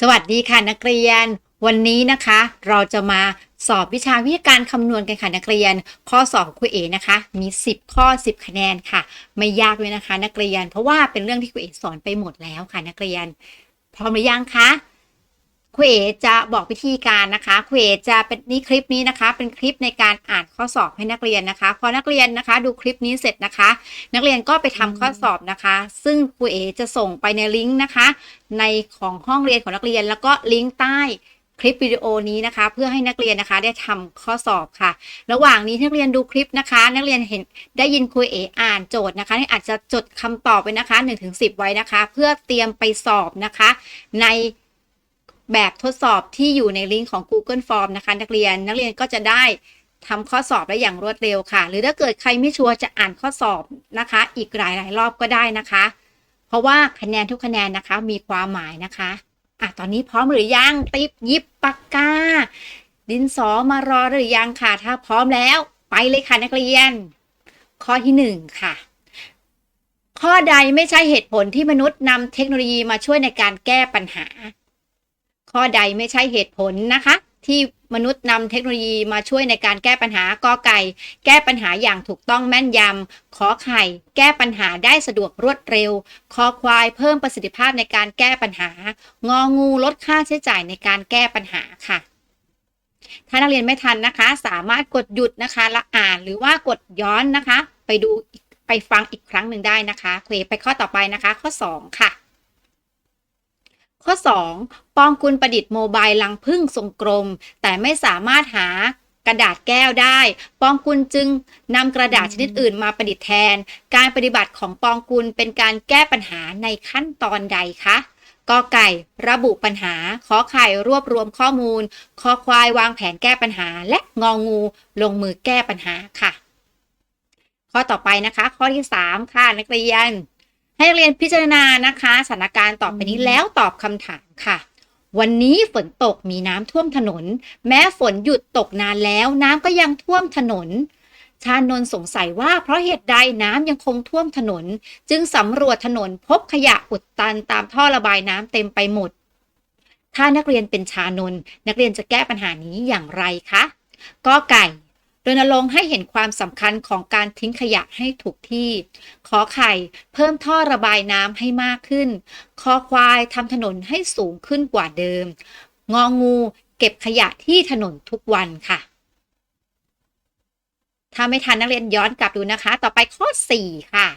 สวัสดีค่ะนักเรียน วันนี้นะคะ เราจะมาสอบวิชาวิทยาการคำนวณกันค่ะนักเรียน ข้อสอบของครูเอนะคะ มี 10 ข้อ 10 คะแนนค่ะ ไม่ยากเลยนะคะ นักเรียนเพราะว่าเป็นเรื่องที่ครูเอสอนไปหมดแล้วค่ะนักเรียน พร้อมหรือยังคะ ครูเอจะบอกวิธีการนะคะครูเอจะเป็นนี่คลิปนี้นะคะ เป็นคลิปในการอ่านข้อสอบให้นักเรียนนะคะ พอนักเรียนนะคะ ดูคลิปนี้เสร็จนะคะ นักเรียนก็ไปทำข้อสอบนะคะ ซึ่งครูเอจะส่งไปในลิงก์นะคะ ในของห้องเรียนของนักเรียน แล้วก็ลิงก์ใต้คลิปวิดีโอนี้นะคะ เพื่อให้นักเรียนนะคะได้ทำข้อสอบค่ะ ระหว่างนี้นักเรียนดูคลิปนะคะ นักเรียนเห็นได้ยินครูเออ่านโจทย์นะคะที่อาจจะจดคำตอบไว้นะคะ1นถึงสิไว้นะคะ เพื่อเตรียมไปสอบนะคะ ใน แบบทดสอบที่อยู่ในลิงก์ของ Google Form นะคะ นักเรียนนักเรียนก็จะได้ทำข้อสอบได้อย่างรวดเร็วค่ะ หรือถ้าเกิดใครไม่ชัวร์จะอ่านข้อสอบนะคะ อีกหลายหลายๆรอบก็ได้นะคะ เพราะว่าคะแนนทุกคะแนนนะคะมีความหมายนะคะอะตอนนี้พร้อมหรือยังติ๊บยิบปากกา ดินสอมารอหรือยังค่ะ ถ้าพร้อมแล้วไปเลยค่ะนักเรียน ข้อที่หนึ่งค่ะ ข้อใดไม่ใช่เหตุผลที่มนุษย์นำเทคโนโลยีมาช่วยในการแก้ปัญหา ข้อใดไม่ใช่เหตุผลนะคะ ที่มนุษย์นำเทคโนโลยีมาช่วยในการแก้ปัญหากอไก่ แก้ปัญหาอย่างถูกต้องแม่นยำขอไข่ แก้ปัญหาได้สะดวกรวดเร็วคอควายเพิ่มประสิทธิภาพในการแก้ปัญหา งองูลดค่าใช้จ่ายในการแก้ปัญหาค่ะ ถ้านักเรียนไม่ทันนะคะ สามารถกดหยุดนะคะและอ่านหรือว่ากดย้อนนะคะ ไปดูไปฟังอีกครั้งหนึ่งได้นะคะ เควไปข้อต่อไปนะคะ ข้อ 2 ค่ะ ข้อ 2 ปองกุลประดิษฐ์โมบายลังพึ่งทรงกลม แต่ไม่สามารถหากระดาษแก้วได้ ปองกุลจึงนำกระดาษชนิดอื่นมาประดิษฐ์แทน การปฏิบัติของปองกุลเป็นการแก้ปัญหาในขั้นตอนใดคะกอไก่ ระบุปัญหา ขอไข่รวบรวมข้อมูล คอควายวางแผนแก้ปัญหา และงองู ลงมือแก้ปัญหาค่ะ ข้อต่อไปนะคะ ข้อที่ 3 ค่ะนักเรียน ให้นักเรียนพิจารณานะคะสถานการณ์ต่อไปนี้แล้วตอบคำถามค่ะ วันนี้ฝนตกมีน้ำท่วมถนน แม้ฝนหยุดตกนานแล้ว น้ำก็ยังท่วมถนน ชานนท์สงสัยว่าเพราะเหตุใดน้ำยังคงท่วมถนน จึงสำรวจถนนพบขยะอุดตันตามท่อระบายน้ำเต็มไปหมด ถ้านักเรียนเป็นชานนท์นักเรียนจะแก้ปัญหานี้อย่างไรคะกอไก่ รณรงค์ให้เห็นความสำคัญของการทิ้งขยะให้ถูกที่ ขอไข่เพิ่มท่อระบายน้ำให้มากขึ้น คอควายทำถนนให้สูงขึ้นกว่าเดิม งองูเก็บขยะที่ถนนทุกวันค่ะ ถ้าไม่ทันนักเรียนย้อนกลับดูนะคะ ต่อไปข้อ 4 ค่ะ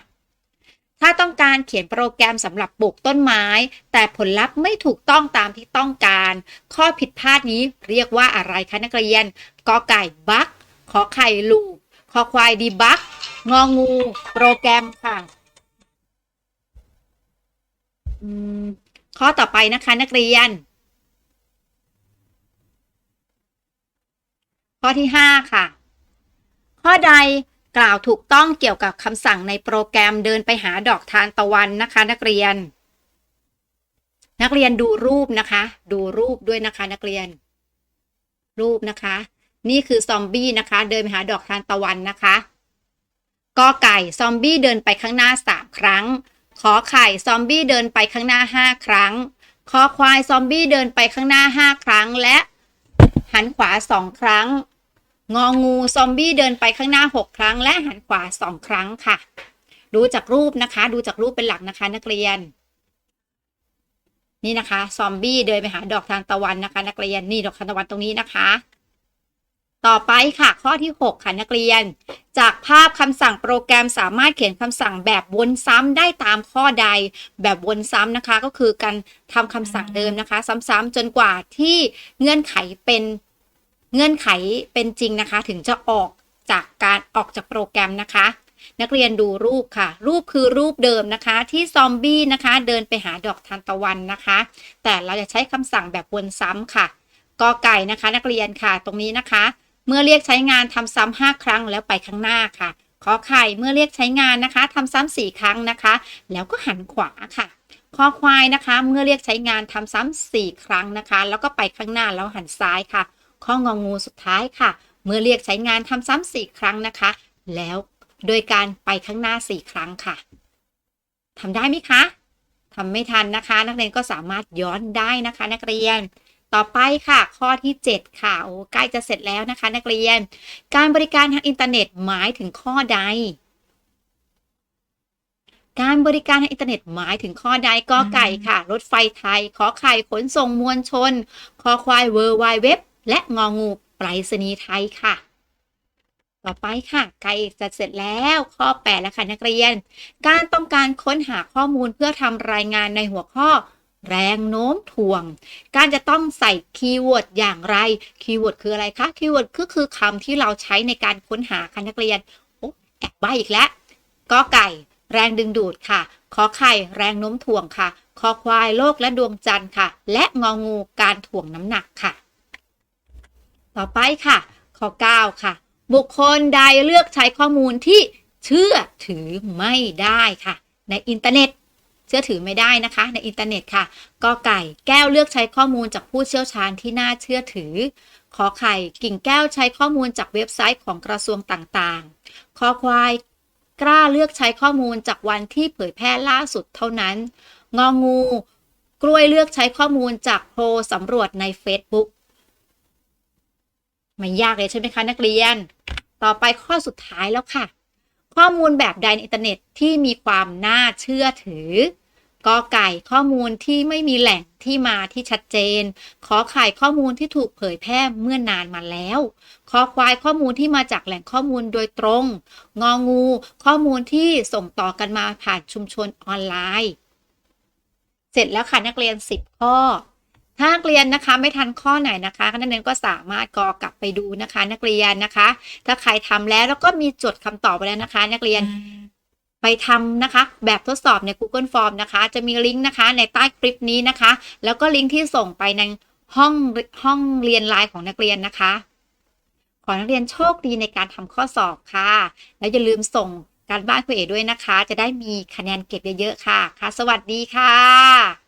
ถ้าต้องการเขียนโปรแกรมสำหรับปลูกต้นไม้ แต่ผลลัพธ์ไม่ถูกต้องตามที่ต้องการ ข้อผิดพลาดนี้เรียกว่าอะไรคะนักเรียนกอไก่บัก ขอไข่ลูกคอควายดีบักงองู โปรแกรมค่ะข้อต่อไปนะคะนักเรียน ข้อที่ 5 ค่ะ ข้อใดกล่าวถูกต้องเกี่ยวกับคำสั่งในโปรแกรมเดินไปหาดอกทานตะวันนะคะ นักเรียน นักเรียนดูรูปนะคะ ดูรูปด้วยนะคะ นักเรียน รูปนะคะ นี่คือซอมบี้นะคะ เดินไปหาดอกทานตะวันนะคะกอไก่ซอมบี้เดินไปข้างหน้าสามครั้ง ขอไข่ซอมบี้เดินไปข้างหน้าห้าครั้ง คอควายซอมบี้เดินไปข้างหน้าห้าครั้ง และ หันขวาสองครั้ง งองูซอมบี้เดินไปข้างหน้าหกครั้ง และหันขวาสองครั้งค่ะ ดูจากรูปนะคะ ดูจากรูปเป็นหลักนะคะนักเรียน นี่นะคะ ซอมบี้เดินไปหาดอกทานตะวันนะคะ นักเรียนนี่ดอกทานตะวันตรงนี้นะคะ ต่อไปค่ะข้อที่ 6 ค่ะนักเรียน จากภาพคำสั่งโปรแกรมสามารถเขียนคำสั่งแบบวนซ้ำได้ตามข้อใด แบบวนซ้ำนะคะ ก็คือการทำคำสั่งเดิมนะคะ ซ้ำๆจนกว่าที่เงื่อนไขเป็นเงื่อนไขเป็นจริงนะคะ ถึงจะออกจากการออกจากโปรแกรมนะคะ นักเรียนดูรูปค่ะ รูปคือรูปเดิมนะคะ ที่ซอมบี้นะคะ เดินไปหาดอกทานตะวันนะคะ แต่เราจะใช้คำสั่งแบบวนซ้ำค่ะกอไก่นะคะ นักเรียนค่ะ ตรงนี้นะคะ เมื่อเรียกใช้งานทำซ้ำห้าครั้งแล้วไปข้างหน้าค่ะ ขอไข่เมื่อเรียกใช้งานนะคะทำซ้ำสี่ครั้งนะคะ แล้วก็หันขวาค่ะคอควายนะคะ เมื่อเรียกใช้งานทำซ้ำสี่ครั้งนะคะ แล้วก็ไปข้างหน้าแล้วหันซ้ายค่ะข้ององูสุดท้ายค่ะ เมื่อเรียกใช้งานทำซ้ำสี่ครั้งนะคะ แล้วโดยการไปข้างหน้าสี่ครั้งค่ะทำได้ไหมคะทำไม่ทันนะคะ นักเรียนก็สามารถย้อนได้นะคะ นักเรียน ต่อไปค่ะ ข้อที่ 7 ค่ะ โอ้ใกล้จะเสร็จแล้วนะคะ นักเรียน การบริการทางอินเทอร์เน็ตหมายถึงข้อใด การบริการทางอินเทอร์เน็ตหมายถึงข้อใดกอไก่ค่ะ รถไฟไทย ขอไข่ขนส่งมวลชน คอควายเวอร์ไวเว็บ และงองูไปรษณีย์ไทยค่ะต่อไปค่ะใกล้จะเสร็จแล้วข้อ 8 แล้วค่ะนักเรียน การต้องการค้นหาข้อมูลเพื่อทำรายงานในหัวข้อ แรงโน้มถ่วง การจะต้องใส่คีย์เวิร์ดอย่างไร คีย์เวิร์ดคืออะไรคะ คีย์เวิร์ดก็คือคำที่เราใช้ในการค้นหาค่ะนักเรียน โอ้แอบใบอีกแล้วกอไก่ แรงดึงดูดค่ะ ขอไข่ แรงโน้มถ่วงค่ะ คอควายโลกและดวงจันทร์ค่ะ และงองูการถ่วงน้ำหนักค่ะ ต่อไปค่ะ ข้อ 9 ค่ะ บุคคลใดเลือกใช้ข้อมูลที่เชื่อถือไม่ได้ค่ะ ในอินเทอร์เน็ต เชื่อถือไม่ได้นะคะ ในอินเทอร์เน็ตค่ะกอไก่แก้วเลือกใช้ข้อมูลจากผู้เชี่ยวชาญที่น่าเชื่อถือ ขอไข่กิ่งแก้วใช้ข้อมูลจากเว็บไซต์ของกระทรวงต่างๆ คอควายกล้าเลือกใช้ข้อมูลจากวันที่เผยแพร่ล่าสุดเท่านั้น งองู กล้วยเลือกใช้ข้อมูลจากโพลสำรวจใน Facebook ไม่ยากเลยใช่ไหมคะนักเรียน ต่อไปข้อสุดท้ายแล้วค่ะ ข้อมูลแบบใดในอินเทอร์เน็ตที่มีความน่าเชื่อถือกอไก่ข้อมูลที่ไม่มีแหล่งที่มาที่ชัดเจน ขอไข่ข้อมูลที่ถูกเผยแพร่เมื่อนานมาแล้วคอควายข้อมูลที่มาจากแหล่งข้อมูลโดยตรง งองู ข้อมูลที่ส่งต่อกันมาผ่านชุมชนออนไลน์ เสร็จแล้วค่ะนักเรียน 10 ข้อ ถ้านักเรียนนะคะไม่ทันข้อไหนนะคะนักเรียนก็สามารถกอกลับไปดูนะคะ นักเรียนนะคะ ถ้าใครทำแล้วแล้วก็มีจดคำตอบไปแล้วนะคะ นักเรียนไปทำนะคะ แบบทดสอบใน Google Form นะคะ จะมีลิงก์นะคะในใต้คลิปนี้นะคะ แล้วก็ลิงก์ที่ส่งไปในห้องห้องเรียนไลน์ของนักเรียนนะคะ ขอนักเรียนโชคดีในการทำข้อสอบค่ะ แล้วอย่าลืมส่งการบ้านคุณเอ๋ด้วยนะคะ จะได้มีคะแนนเก็บเยอะๆค่ะค่ะ สวัสดีค่ะ